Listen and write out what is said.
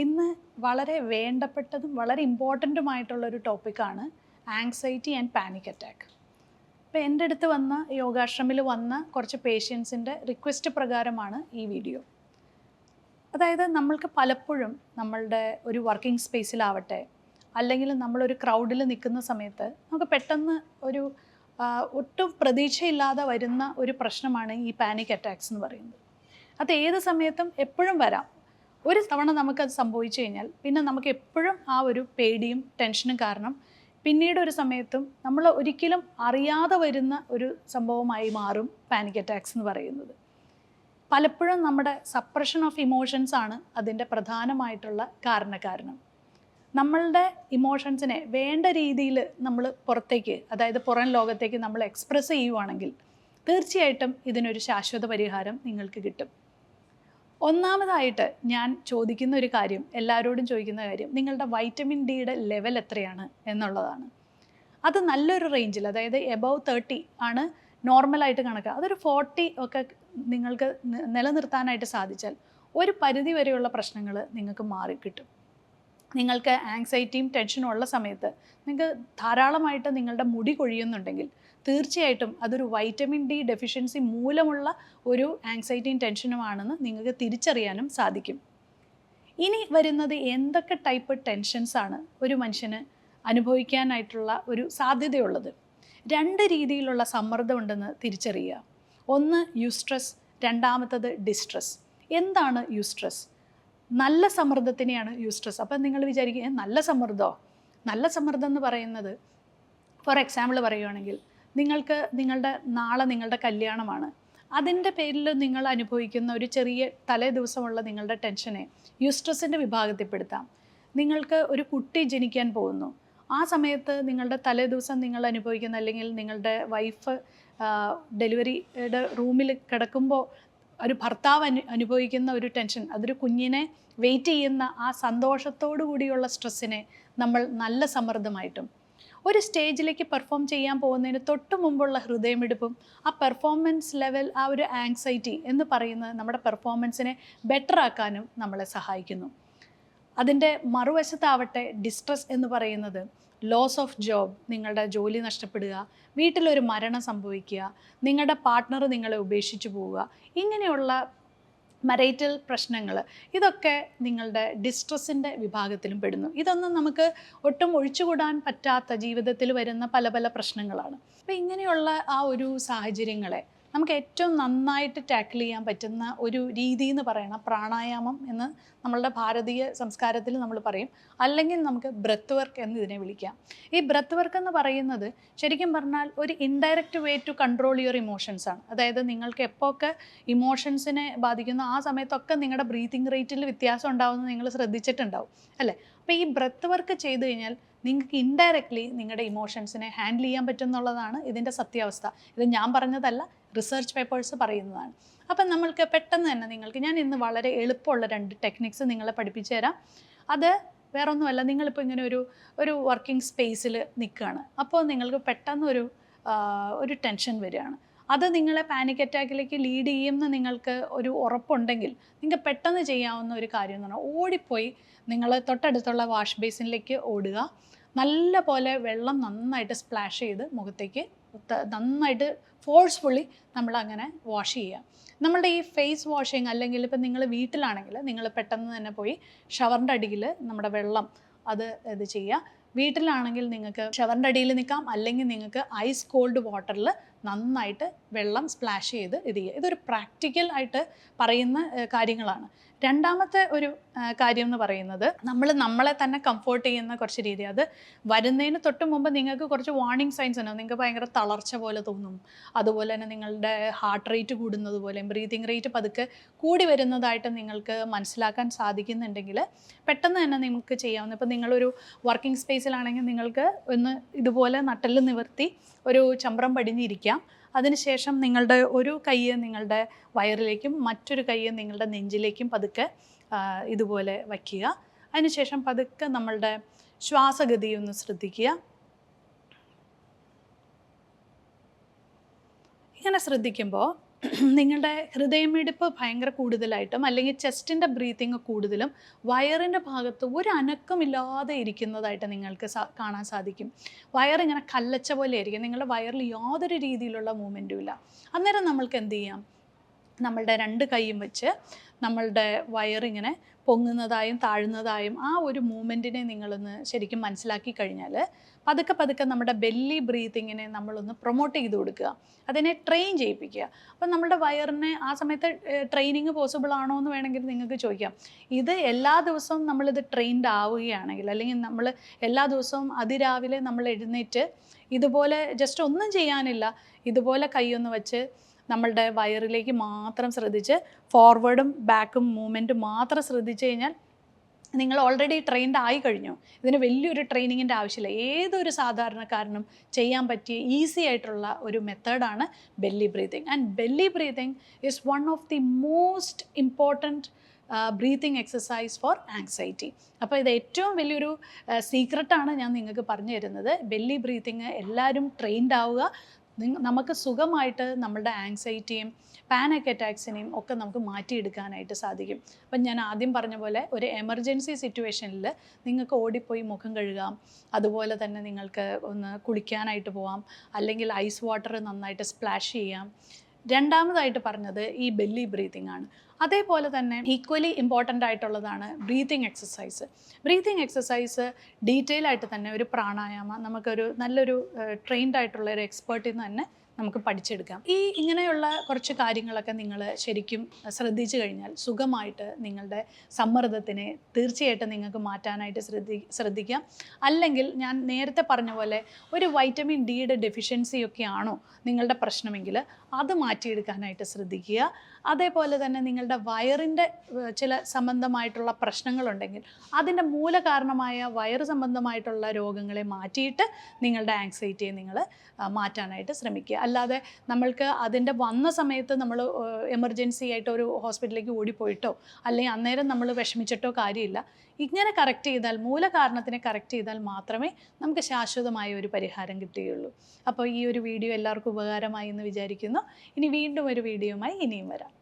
ഇന്ന് വളരെ വേണ്ടപ്പെട്ടതും വളരെ ഇമ്പോർട്ടന്റുമായിട്ടുള്ള ഒരു ടോപ്പിക്കാണ് ആങ്സൈറ്റി ആൻഡ് പാനിക് അറ്റാക്ക്. അപ്പോൾ എന്റെ അടുത്ത് വന്ന യോഗാശ്രമിൽ വന്ന കുറച്ച് പേഷ്യൻസിന്റെ റിക്വസ്റ്റ് പ്രകാരമാണ് ഈ വീഡിയോ. അതായത് നമ്മൾക്ക് പലപ്പോഴും നമ്മളുടെ ഒരു വർക്കിംഗ് സ്പേസിലാവട്ടെ അല്ലെങ്കിൽ നമ്മളൊരു ക്രൗഡിൽ നിൽക്കുന്ന സമയത്ത് നമുക്ക് പെട്ടെന്ന് ഒരു ഒട്ടും പ്രതീക്ഷയില്ലാതെ വരുന്ന ഒരു പ്രശ്നമാണ് ഈ പാനിക് അറ്റാക്സ് എന്ന് പറയുന്നത്. അത് ഏത് സമയത്തും എപ്പോഴും വരാം. ഒരു തവണ നമുക്കത് സംഭവിച്ചു കഴിഞ്ഞാൽ പിന്നെ നമുക്ക് എപ്പോഴും ആ ഒരു പേടിയും ടെൻഷനും കാരണം പിന്നീട് ഒരു സമയത്തും നമ്മൾ ഒരിക്കലും അറിയാതെ വരുന്ന ഒരു സംഭവമായി മാറും പാനിക് അറ്റാക്സ് എന്ന് പറയുന്നത്. പലപ്പോഴും നമ്മുടെ സപ്രഷൻ ഓഫ് ഇമോഷൻസ് ആണ് അതിന്റെ പ്രധാനമായിട്ടുള്ള കാരണക്കാരണം. നമ്മളുടെ ഇമോഷൻസിനെ വേണ്ട രീതിയിൽ നമ്മൾ പുറത്തേക്ക് അതായത് പുറം ലോകത്തേക്ക് നമ്മൾ എക്സ്പ്രസ് ചെയ്യുവാണെങ്കിൽ തീർച്ചയായിട്ടും ഇതിനൊരു ശാശ്വത പരിഹാരം നിങ്ങൾക്ക് കിട്ടും. ഒന്നാമതായിട്ട് ഞാൻ ചോദിക്കുന്ന ഒരു കാര്യം എല്ലാവരോടും ചോദിക്കുന്ന കാര്യം നിങ്ങളുടെ വൈറ്റമിൻ ഡിയുടെ ലെവൽ എത്രയാണ് എന്നുള്ളതാണ്. അത് നല്ലൊരു റേഞ്ചിൽ അതായത് എബവ് തേർട്ടി ആണ് നോർമലായിട്ട് കണക്ക്. അതൊരു ഫോർട്ടി ഒക്കെ നിങ്ങൾക്ക് നിലനിർത്താനായിട്ട് സാധിച്ചാൽ ഒരു പരിധി വരെയുള്ള പ്രശ്നങ്ങൾ നിങ്ങൾക്ക് മാറിക്കിട്ടും നിങ്ങൾക്ക് ആങ്സൈറ്റിയും ടെൻഷനും ഉള്ള സമയത്ത് നിങ്ങൾക്ക് ധാരാളമായിട്ട് നിങ്ങളുടെ മുടി കൊഴിയുന്നുണ്ടെങ്കിൽ തീർച്ചയായിട്ടും അതൊരു വൈറ്റമിൻ ഡി ഡെഫിഷ്യൻസി മൂലമുള്ള ഒരു ആങ്സൈറ്റിയും ടെൻഷനുമാണെന്ന് നിങ്ങൾക്ക് തിരിച്ചറിയാനും സാധിക്കും. ഇനി വരുന്നത് എന്തൊക്കെ ടൈപ്പ് ടെൻഷൻസ് ആണ് ഒരു മനുഷ്യന് അനുഭവിക്കാനായിട്ടുള്ള ഒരു സാധ്യതയുള്ളത്? രണ്ട് രീതിയിലുള്ള സമ്മർദ്ദം ഉണ്ടെന്ന് തിരിച്ചറിയുക. ഒന്ന് യുസ്ട്രെസ് രണ്ടാമത്തത് ഡിസ്ട്രെസ് എന്താണ് യുസ്ട്രെസ് നല്ല സമ്മർദ്ദത്തിനെയാണ് യുസ്ട്രെസ് അപ്പം നിങ്ങൾ വിചാരിക്കുക നല്ല സമ്മർദ്ദമോ നല്ല സമ്മർദ്ദം എന്ന് പറയുന്നത് ഫോർ എക്സാമ്പിൾ പറയുവാണെങ്കിൽ നിങ്ങൾക്ക് നിങ്ങളുടെ നാളെ നിങ്ങളുടെ കല്യാണമാണ്. അതിന്റെ പേരിൽ നിങ്ങൾ അനുഭവിക്കുന്ന ഒരു ചെറിയ തലേ ദിവസമുള്ള നിങ്ങളുടെ ടെൻഷനെ യുസ്ട്രസിന്റെ വിഭാഗത്തിൽപ്പെടുത്താം. നിങ്ങൾക്ക് ഒരു കുട്ടി ജനിക്കാൻ പോകുന്നു. ആ സമയത്ത് നിങ്ങളുടെ തലേ ദിവസം നിങ്ങൾ അനുഭവിക്കുന്ന അല്ലെങ്കിൽ നിങ്ങളുടെ വൈഫ് ഡെലിവറിയുടെ റൂമിൽ കിടക്കുമ്പോൾ ഒരു ഭർത്താവ് അനു അനുഭവിക്കുന്ന ഒരു ടെൻഷൻ അതൊരു കുഞ്ഞിനെ വെയിറ്റ് ചെയ്യുന്ന ആ സന്തോഷത്തോടു കൂടിയുള്ള സ്ട്രെസ്സിനെ നമ്മൾ നല്ല സമ്മർദ്ദമായിട്ടും ഒരു സ്റ്റേജിലേക്ക് പെർഫോം ചെയ്യാൻ പോകുന്നതിന് തൊട്ട് മുമ്പുള്ള ഹൃദയമിടിപ്പും ആ പെർഫോമൻസ് ലെവൽ ആ ഒരു ആങ്സൈറ്റി എന്ന് പറയുന്നത് നമ്മുടെ പെർഫോമൻസിനെ ബെറ്റർ ആക്കാനും നമ്മളെ സഹായിക്കുന്നു. അതിന്റെ മറുവശത്താവട്ടെ ഡിസ്ട്രസ് എന്ന് പറയുന്നത് ലോസ് ഓഫ് ജോബ് നിങ്ങളുടെ ജോലി നഷ്ടപ്പെടുക വീട്ടിലൊരു മരണം സംഭവിക്കുക നിങ്ങളുടെ പാർട്ട്ണർ നിങ്ങളെ ഉപേക്ഷിച്ചു പോവുക ഇങ്ങനെയുള്ള മരൈറ്റൽ പ്രശ്നങ്ങൾ ഇതൊക്കെ നിങ്ങളുടെ ഡിസ്ട്രസ്സിന്റെ വിഭാഗത്തിലും പെടുന്നു. ഇതൊന്നും നമുക്ക് ഒട്ടും ഒഴിച്ചുകൂടാൻ പറ്റാത്ത ജീവിതത്തിൽ വരുന്ന പല പല പ്രശ്നങ്ങളാണ്. അപ്പോൾ ഇങ്ങനെയുള്ള ആ ഒരു സാഹചര്യങ്ങളെ നമുക്ക് ഏറ്റവും നന്നായിട്ട് ടാക്കിൾ ചെയ്യാൻ പറ്റുന്ന ഒരു രീതി എന്ന് പറയണം. പ്രാണായാമം എന്ന് നമ്മളുടെ ഭാരതീയ സംസ്കാരത്തിൽ നമ്മൾ പറയും. അല്ലെങ്കിൽ നമുക്ക് ബ്രത്ത് വർക്ക് എന്ന് ഇതിനെ വിളിക്കാം. ഈ ബ്രത്ത് വർക്ക് എന്ന് പറയുന്നത് ശരിക്കും പറഞ്ഞാൽ ഒരു indirect way to control your emotions ആണ്. അതായത് നിങ്ങൾക്ക് എപ്പോഴൊക്കെ ഇമോഷൻസിനെ ബാധിക്കുന്ന ആ സമയത്തൊക്കെ നിങ്ങളുടെ ബ്രീതിങ് റേറ്റിൽ വ്യത്യാസം ഉണ്ടാവുമെന്ന് നിങ്ങൾ ശ്രദ്ധിച്ചിട്ടുണ്ടാവും. അല്ലേ? അപ്പോൾ ഈ ബ്രത്ത് വർക്ക് ചെയ്തു കഴിഞ്ഞാൽ നിങ്ങൾക്ക് ഇൻഡയറക്റ്റ്ലി നിങ്ങളുടെ ഇമോഷൻസിനെ ഹാൻഡിൽ ചെയ്യാൻ പറ്റും എന്നുള്ളതാണ് ഇതിന്റെ സത്യാവസ്ഥ. ഇത് ഞാൻ പറഞ്ഞതല്ല റിസർച്ച് പേപ്പേഴ്സ് പറയുന്നതാണ്. അപ്പം നമ്മൾക്ക് പെട്ടെന്ന് തന്നെ നിങ്ങൾക്ക് ഞാൻ ഇന്ന് വളരെ എളുപ്പമുള്ള രണ്ട് ടെക്നിക്സ് നിങ്ങളെ പഠിപ്പിച്ചു തരാം. അത് വേറൊന്നുമല്ല നിങ്ങളിപ്പോൾ ഇങ്ങനെ ഒരു ഒരു വർക്കിംഗ് സ്പേസിൽ നിൽക്കുകയാണ്. അപ്പോൾ നിങ്ങൾക്ക് പെട്ടെന്ന് ഒരു ഒരു ടെൻഷൻ വരികയാണ്. അത് നിങ്ങളെ പാനിക് അറ്റാക്കിലേക്ക് ലീഡ് ചെയ്യുമെന്ന് നിങ്ങൾക്ക് ഒരു ഉറപ്പുണ്ടെങ്കിൽ നിങ്ങൾക്ക് പെട്ടെന്ന് ചെയ്യാവുന്ന ഒരു കാര്യം എന്ന് പറഞ്ഞാൽ ഓടിപ്പോയി നിങ്ങൾ തൊട്ടടുത്തുള്ള വാഷ് ബേസിനിലേക്ക് ഓടുക. നല്ല പോലെ വെള്ളം നന്നായിട്ട് സ്പ്ലാഷ് ചെയ്ത് മുഖത്തേക്ക് നന്നായിട്ട് ഫോഴ്സ്ഫുള്ളി നമ്മൾ അങ്ങനെ വാഷ് ചെയ്യുക. നമ്മളുടെ ഈ ഫേസ് വാഷിങ് അല്ലെങ്കിൽ ഇപ്പം നിങ്ങൾ വീട്ടിലാണെങ്കിൽ നിങ്ങൾ പെട്ടെന്ന് തന്നെ പോയി ഷവറിന്റെ അടിയിൽ നമ്മുടെ വെള്ളം അത് ഇത് ചെയ്യുക. വീട്ടിലാണെങ്കിൽ നിങ്ങൾക്ക് ഷവറിന്റെ അടിയിൽ നിൽക്കാം. അല്ലെങ്കിൽ നിങ്ങൾക്ക് ഐസ് കോൾഡ് വാട്ടറിൽ നന്നായിട്ട് വെള്ളം സ്പ്ലാഷ് ചെയ്ത് ഇത് ചെയ്യുക. ഇതൊരു പ്രാക്ടിക്കൽ ആയിട്ട് പറയുന്ന കാര്യങ്ങളാണ്. രണ്ടാമത്തെ ഒരു കാര്യം എന്ന് പറയുന്നത് നമ്മൾ നമ്മളെ തന്നെ കംഫോർട്ട് ചെയ്യുന്ന കുറച്ച് രീതി. അത് വരുന്നതിന് തൊട്ട് മുമ്പ് നിങ്ങൾക്ക് കുറച്ച് വാർണിംഗ് സൈൻസ് ഉണ്ടാവും. നിങ്ങൾക്ക് ഭയങ്കര തളർച്ച പോലെ തോന്നും. അതുപോലെ തന്നെ നിങ്ങളുടെ ഹാർട്ട് റേറ്റ് കൂടുന്നത് പോലെ ബ്രീതിങ് റേറ്റ് പതുക്കെ കൂടി വരുന്നതായിട്ട് നിങ്ങൾക്ക് മനസ്സിലാക്കാൻ സാധിക്കുന്നുണ്ടെങ്കിൽ പെട്ടെന്ന് തന്നെ നിങ്ങൾക്ക് ചെയ്യാവുന്ന ഇപ്പം നിങ്ങളൊരു വർക്കിംഗ് സ്പേസിലാണെങ്കിൽ നിങ്ങൾക്ക് ഒന്ന് ഇതുപോലെ നട്ടൽ നിവർത്തി ഒരു ചമ്രം പടിഞ്ഞിരിക്കാം അതിനുശേഷം നിങ്ങളുടെ ഒരു കൈ നിങ്ങളുടെ വയറിലേക്കും മറ്റൊരു കൈ നിങ്ങളുടെ നെഞ്ചിലേക്കും പതുക്കെ ഇതുപോലെ വയ്ക്കുക. അതിനുശേഷം പതുക്കെ നമ്മളുടെ ശ്വാസഗതി ഒന്ന് ശ്രദ്ധിക്കുക. ഇങ്ങനെ ശ്രദ്ധിക്കുമ്പോൾ നിങ്ങളുടെ ഹൃദയമിടിപ്പ് ഭയങ്കര കൂടുതലായിട്ടും അല്ലെങ്കിൽ ചെസ്റ്റിന്റെ ബ്രീത്തിങ് കൂടുതലും വയറിന്റെ ഭാഗത്ത് ഒരു അനക്കമില്ലാതെ ഇരിക്കുന്നതായിട്ട് നിങ്ങൾക്ക് കാണാൻ സാധിക്കും. വയറിങ്ങനെ കല്ലച്ച പോലെ ആയിരിക്കും. നിങ്ങളുടെ വയറിൽ യാതൊരു രീതിയിലുള്ള മൂവ്മെന്റും ഇല്ല. അന്നേരം നമ്മൾക്ക് എന്ത് ചെയ്യാം? നമ്മളുടെ രണ്ട് കൈയും വെച്ച് നമ്മളുടെ വയറിങ്ങനെ പൊങ്ങുന്നതായും താഴുന്നതായും ആ ഒരു മൂമെന്റിനെ നിങ്ങളൊന്ന് ശരിക്കും മനസ്സിലാക്കി കഴിഞ്ഞാൽ പതുക്കെ പതുക്കെ നമ്മുടെ ബെല്ലി ബ്രീത്തിങ്ങിനെ നമ്മളൊന്ന് പ്രൊമോട്ട് ചെയ്ത് കൊടുക്കുക. അതിനെ ട്രെയിൻ ചെയ്യിപ്പിക്കുക. അപ്പം നമ്മുടെ വയറിനെ ആ സമയത്ത് ട്രെയിനിങ് പോസിബിൾ ആണോ എന്ന് വേണമെങ്കിൽ നിങ്ങൾക്ക് ചോദിക്കാം. ഇത് എല്ലാ ദിവസവും നമ്മളിത് ട്രെയിൻഡ് ആവുകയാണെങ്കിൽ അല്ലെങ്കിൽ നമ്മൾ എല്ലാ ദിവസവും അതിരാവിലെ നമ്മൾ എഴുന്നേറ്റ് ഇതുപോലെ ജസ്റ്റ് ഒന്നും ചെയ്യാനില്ല ഇതുപോലെ കൈയൊന്ന് വെച്ച് നമ്മളുടെ വയറിലേക്ക് മാത്രം ശ്രദ്ധിച്ച് ഫോർവേഡും ബാക്കും മൂവ്മെന്റും മാത്രം ശ്രദ്ധിച്ചു കഴിഞ്ഞാൽ നിങ്ങൾ ഓൾറെഡി ട്രെയിൻഡ് ആയി കഴിഞ്ഞു. ഇതിന് വലിയൊരു ട്രെയിനിങ്ങിന്റെ ആവശ്യമില്ല. ഏതൊരു സാധാരണക്കാരനും ചെയ്യാൻ പറ്റിയ ഈസി ആയിട്ടുള്ള ഒരു മെത്തേഡാണ് belly breathing and belly breathing is one of the most important breathing exercise for anxiety അപ്പോൾ ഇത് ഏറ്റവും വലിയൊരു സീക്രട്ടാണ് ഞാൻ നിങ്ങൾക്ക് പറഞ്ഞു തരുന്നത്. ബെല്ലി ബ്രീത്തിങ് എല്ലാവരും ട്രെയിൻഡ് ആവുക നമുക്ക് സുഖമായിട്ട് നമ്മളുടെ ആങ്സൈറ്റിയും പാനക് അറ്റാക്സിനെയും ഒക്കെ നമുക്ക് മാറ്റിയെടുക്കാനായിട്ട് സാധിക്കും. അപ്പം ഞാൻ ആദ്യം പറഞ്ഞ പോലെ ഒരു എമർജൻസി സിറ്റുവേഷനിൽ നിങ്ങൾക്ക് ഓടിപ്പോയി മുഖം കഴുകാം. അതുപോലെ തന്നെ നിങ്ങൾക്ക് ഒന്ന് കുളിക്കാനായിട്ട് പോവാം. അല്ലെങ്കിൽ ഐസ് വാട്ടർ നന്നായിട്ട് സ്പ്ലാഷ് ചെയ്യാം. രണ്ടാമതായിട്ട് പറഞ്ഞത് ഈ ബെല്ലി ബ്രീതിങ് ആണ്. അതേപോലെ തന്നെ ഈക്വലി ഇമ്പോർട്ടന്റ് ആയിട്ടുള്ളതാണ് breathing exercise breathing exercise detail ആയിട്ട് തന്നെ ഒരു പ്രാണായാമ നമുക്കൊരു നല്ലൊരു ട്രെയിൻഡ് ആയിട്ടുള്ള ഒരു എക്സ്പേർട്ടിൽ നിന്ന് തന്നെ നമുക്ക് പഠിച്ചെടുക്കാം. ഈ ഇങ്ങനെയുള്ള കുറച്ച് കാര്യങ്ങളൊക്കെ നിങ്ങൾ ശരിക്കും ശ്രദ്ധിച്ചു കഴിഞ്ഞാൽ സുഖമായിട്ട് നിങ്ങളുടെ സമ്മർദ്ദത്തിനെ തീർച്ചയായിട്ടും നിങ്ങൾക്ക് മാറ്റാനായിട്ട് ശ്രദ്ധി ശ്രദ്ധിക്കാം. അല്ലെങ്കിൽ ഞാൻ നേരത്തെ പറഞ്ഞ പോലെ ഒരു വൈറ്റമിൻ ഡിയുടെ ഡെഫിഷ്യൻസി ഒക്കെ ആണോ നിങ്ങളുടെ പ്രശ്നമെങ്കിൽ അത് മാറ്റിയെടുക്കാനായിട്ട് ശ്രദ്ധിക്കുക. അതേപോലെ തന്നെ നിങ്ങളുടെ വയറിന്റെ ചില സംബന്ധമായിട്ടുള്ള പ്രശ്നങ്ങളുണ്ടെങ്കിൽ അതിന്റെ മൂലകാരണമായ വയറ് സംബന്ധമായിട്ടുള്ള രോഗങ്ങളെ മാറ്റിയിട്ട് നിങ്ങളുടെ ആങ്സൈറ്റിയെ നിങ്ങൾ മാറ്റാനായിട്ട് ശ്രമിക്കുക. അല്ലാതെ നമ്മൾക്ക് അതിന്റെ വന്ന സമയത്ത് നമ്മൾ എമർജൻസി ആയിട്ട് ഒരു ഹോസ്പിറ്റലിലേക്ക് ഓടിപ്പോയിട്ടോ അല്ലെങ്കിൽ അന്നേരം നമ്മൾ വിഷമിച്ചിട്ടോ കാര്യമില്ല. ഇങ്ങനെ കറക്റ്റ് ചെയ്താൽ മൂലകാരണത്തിനെ കറക്റ്റ് ചെയ്താൽ മാത്രമേ നമുക്ക് ശാശ്വതമായ ഒരു പരിഹാരം കിട്ടുകയുള്ളൂ. അപ്പോൾ ഈ ഒരു വീഡിയോ എല്ലാവർക്കും ഉപകാരമായി എന്ന് വിചാരിക്കുന്നു. ഇനി വീണ്ടും ഒരു വീഡിയോയുമായി ഇനിയും വരാം.